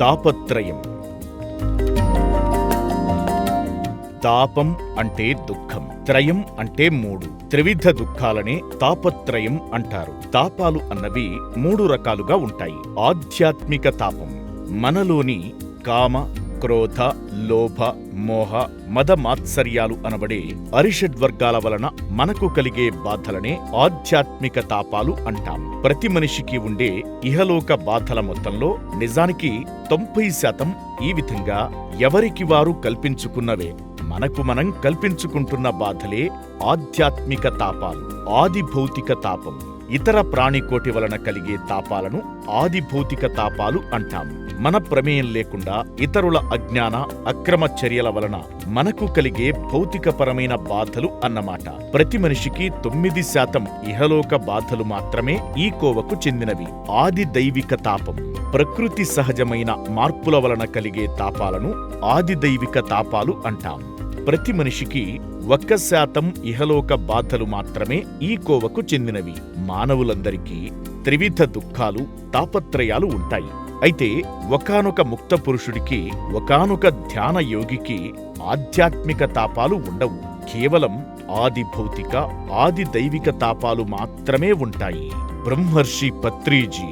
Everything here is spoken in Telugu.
తాపత్రయం. తాపం అంటే దుఃఖం త్రయం అంటే మూడు. త్రివిధ దుఃఖాలనే తాపత్రయం అంటారు. తాపాలు అన్నవి మూడు రకాలుగా ఉంటాయి. ఆధ్యాత్మిక తాపం మనలోని కామ క్రోధ లోభ మోహ మద మాత్సర్యాలు అనబడే అరిషడ్వర్గాల వలన మనకు కలిగే బాధలనే ఆధ్యాత్మిక తాపాలు అంటాం. ప్రతి మనిషికి ఉండే ఇహలోక బాధల మొత్తంలో నిజానికి తొంభై శాతం ఈ విధంగా ఎవరికి వారు కల్పించుకున్నవే. మనకు మనం కల్పించుకుంటున్న బాధలే ఆధ్యాత్మిక తాపాలు ఆది భౌతిక తాపం. ఇతర ప్రాణికోటి వలన కలిగే తాపాలను ఆది భౌతిక తాపాలు అంటాం. మన ప్రమేయం లేకుండా ఇతరుల అజ్ఞాన అక్రమ చర్యల వలన మనకు కలిగే భౌతికపరమైన బాధలు అన్నమాట. ప్రతి మనిషికి తొమ్మిది శాతం ఇహలోక బాధలు మాత్రమే ఈ కోవకు చెందినవి. ఆది దైవిక తాపం. ప్రకృతి సహజమైన మార్పుల వలన కలిగే తాపాలను ఆది దైవిక తాపాలు అంటాం. ప్రతి మనిషికి ఒక్క శాతం ఇహలోక బాధలు మాత్రమే ఈ కోవకు చెందినవి. మానవులందరికీ త్రివిధ దుఃఖాలు తాపత్రయాలు ఉంటాయి. అయితే ఒకానొక ముక్త పురుషుడికి ఒకానొక ధ్యాన యోగికి ఆధ్యాత్మిక తాపాలు ఉండవు. కేవలం ఆది భౌతిక ఆది దైవిక తాపాలు మాత్రమే ఉంటాయి. బ్రహ్మర్షి పత్రీజీ